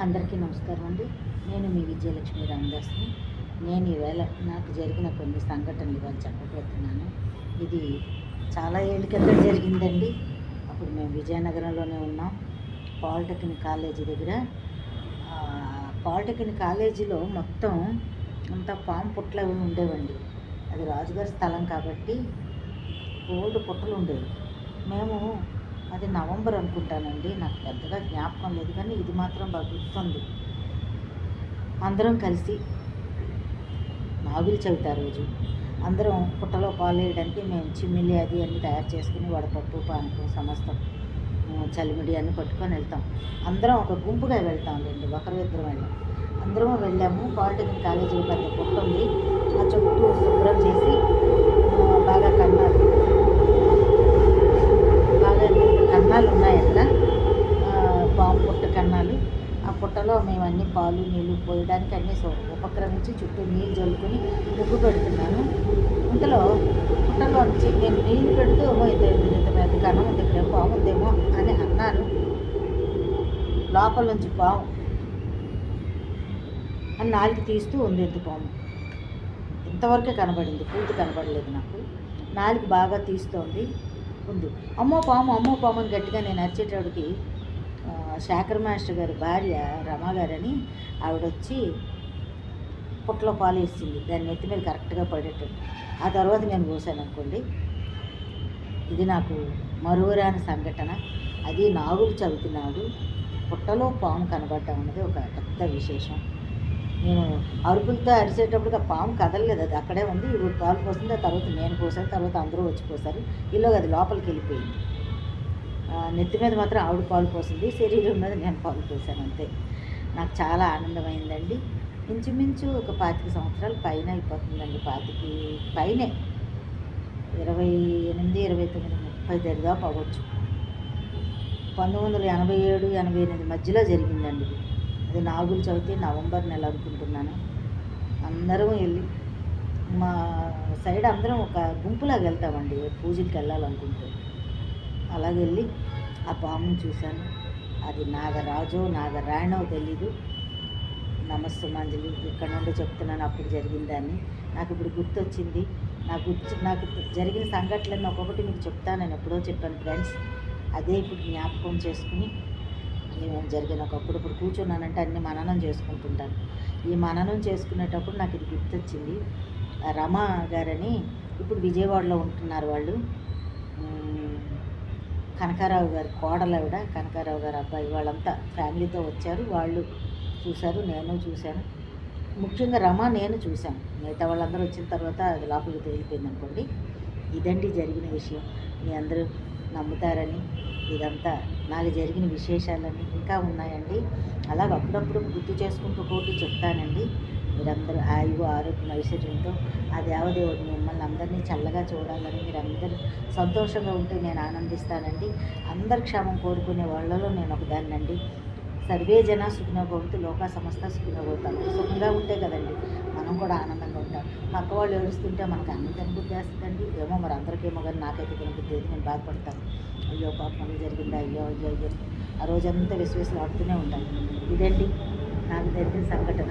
అందరికీ నమస్కారం అండి. నేను మీ విజయలక్ష్మి రామదాస్ని నేను ఈవేళ నాకు జరిగిన కొన్ని సంఘటనలు ఇవాళ చెప్పబోతున్నాను. ఇది చాలా ఏళ్ళ క్రితం జరిగిందండి. అప్పుడు మేము విజయనగరంలోనే ఉన్నాం. పాలిటెక్నిక్ కాలేజీ దగ్గర. పాలిటెక్నిక్ కాలేజీలో మొత్తం అంతా పాము పుట్లు అవి ఉండేవండి. అది రాజుగారి స్థలం కాబట్టి ఓల్డ్ పుట్టలు ఉండేవి. మేము అది నవంబర్ అనుకుంటానండి. నాకు పెద్దగా జ్ఞాపకం లేదు కానీ ఇది మాత్రం బాగా గుర్తుంది అందరం కలిసి నాగులు చవితి ఆ రోజు. అందరం పుట్టలో పాలు వేయడానికి మేము చిమ్మిలి అది అన్ని తయారు చేసుకుని వడపప్పు పానకం సమస్తం చలిమిడి అన్ని పట్టుకొని వెళ్తాం. అందరం ఒక గుంపుగా వెళ్తాంలేండి ఒకరు ఇద్దరం వెళ్ళాం అందరం వెళ్ళాము. పాలిటెక్నిక్ కాలేజీలో పెద్ద పుట్ట ఉంది ఆ చుట్టూ శుభ్ర చేసి ఆ, బాగా కన్నారు బాగా కన్నాలు ఉన్నాయి అక్కడ ఆ, పాము పుట్ట కన్నాలు ఆ పుట్టలో మేము అన్ని పాలు నీళ్ళు పోయడానికి అన్ని సో- ఉపక్రమించి చుట్టూ నీళ్ళు చల్లుకొని ముగ్గు పెడుతున్నాను. ఇంతలో పుట్టలో నుంచి నేను నీళ్ళు పెడుతూ "ఓ, ఇంత పెద్ద కన్నం ఉంది ఇక్కడ పాము ఉందేమో అని అన్నాను. లోపల నుంచి పాము అని నాలుగు తీస్తూ ఉంది ఇంత పాము. ఇంతవరకే కనబడింది పూర్తి కనబడలేదు నాకు. నాలుగు బాగా తీస్తోంది ఉంది. అమ్మో పాము అమ్మో పాము అని గట్టిగా నేను అరిచేటోడికి శేఖర్ మాస్టర్ గారి భార్య రమా గారని ఆవిడ వచ్చి పుట్టలో పాలు వేసింది. దాని నెత్తి మీద కరెక్ట్గా పడేటట్టు. ఆ తర్వాత నేను పోసాను అనుకోండి ఇది నాకు మరువరాని సంఘటన. అది నాగులు చదువుతున్నాడు పుట్టలో పాము కనబడటం అన్నది ఒక పెద్ద విశేషం. నేను అరుపులతో అరిసేటప్పుడు ఆ పాము కదలలేదు. అది అక్కడే ఉంది. ఇప్పుడు పాలు పోసింది. ఆ తర్వాత నేను పోసాను. తర్వాత అందరూ వచ్చి పోసారు. ఈలోగా అది లోపలికి వెళ్ళిపోయింది. నెత్తి మీద మాత్రం ఆవిడ పాలు పోసింది శరీరం మీద నేను పాలు పోసాను అంతే. నాకు చాలా ఆనందమైందండి. ఇంచుమించు ఒక పాతిక సంవత్సరాలు పైన అయిపోతుందండి పాతికి పైనే. ఇరవై ఎనిమిది ఇరవై తొమ్మిది ముప్పై దరిదాపు అవ్వచ్చు పంతొమ్మిది వందల ఎనభై ఏడు ఎనభై ఎనిమిది మధ్యలో జరిగిందండి అది నాగుల చవితి నవంబర్ నెల అనుకుంటున్నాను. అందరం వెళ్ళి మా సైడ్ అందరం ఒక గుంపులాగా వెళ్తామండి పూజకి వెళ్ళాలనుకుంటే. అలాగెళ్ళి ఆ పాముని చూశాను. అది నాగరాజో నాగరాయణో తెలీదు. నమస్తమాంజలి ఇక్కడ నుండి చెప్తున్నాను అప్పుడు జరిగిన దాన్ని నాకు ఇప్పుడు గుర్తొచ్చింది. నాకు నాకు జరిగిన సంఘటనలను ఒక్కొక్కటి మీకు చెప్తాను. నేను ఎప్పుడో చెప్పాను ఫ్రెండ్స్. అదే ఇప్పుడు జ్ఞాపకం చేసుకుని ఏమేమి జరిగిన ఒకప్పుడు ఇప్పుడు కూర్చున్నానంటే అన్ని మననం చేసుకుంటుంటాను. ఈ మననం చేసుకునేటప్పుడు నాకు ఇది గుర్తొచ్చింది. రమ గారని ఇప్పుడు విజయవాడలో ఉంటున్నారు వాళ్ళు. కనకారావు గారి కోడలు కనకారావు గారు అబ్బాయి వాళ్ళంతా ఫ్యామిలీతో వచ్చారు. వాళ్ళు చూశారు నేను చూశాను. ముఖ్యంగా రమ నేను చూశాను. మిగతా వాళ్ళందరూ వచ్చిన తర్వాత అది లోపలికి తేలిపోయింది అనుకోండి. ఇదండి జరిగిన విషయం. మీ అందరూ నమ్ముతారని ఇదంతా నాకు జరిగిన విశేషాలని ఇంకా ఉన్నాయండి. అలాగ అప్పుడప్పుడు గుర్తు చేసుకుంటూ ఒకటి చెప్తానండి. మీరందరూ ఆయువు ఆరోగ్యం ఐశ్వర్యంతో ఆ దేవదేవుడు మిమ్మల్ని అందరినీ చల్లగా చూడాలని మీరందరూ సంతోషంగా ఉంటే నేను ఆనందిస్తానండి. అందరి క్షేమం కోరుకునే వాళ్ళలో నేను ఒకదాన్నండి. సర్వే జన సుఖినోభవంతు లోక సమస్త సుఖినోభవంతు అందరూ సుఖంగా ఉంటే కదండి మనం కూడా ఆనందంగా ఉంటాం. పక్క వాళ్ళు ఏడుస్తుంటే మనకు అన్ని కనిబుద్ధి చేస్తుందండి. ఏమో మరి అందరికేమో కానీ నాకైతే కనిబుద్ధి నేను బాధపడతాను. అయ్యో పాపం జరిగింది జరిగిందా? అయ్యో అయ్యో అయ్యో. ఆ రోజంతా విశ్వేసలు ఆడుతూనే ఉంటాను. ఇదండి నాకు జరిగిన సంఘటన.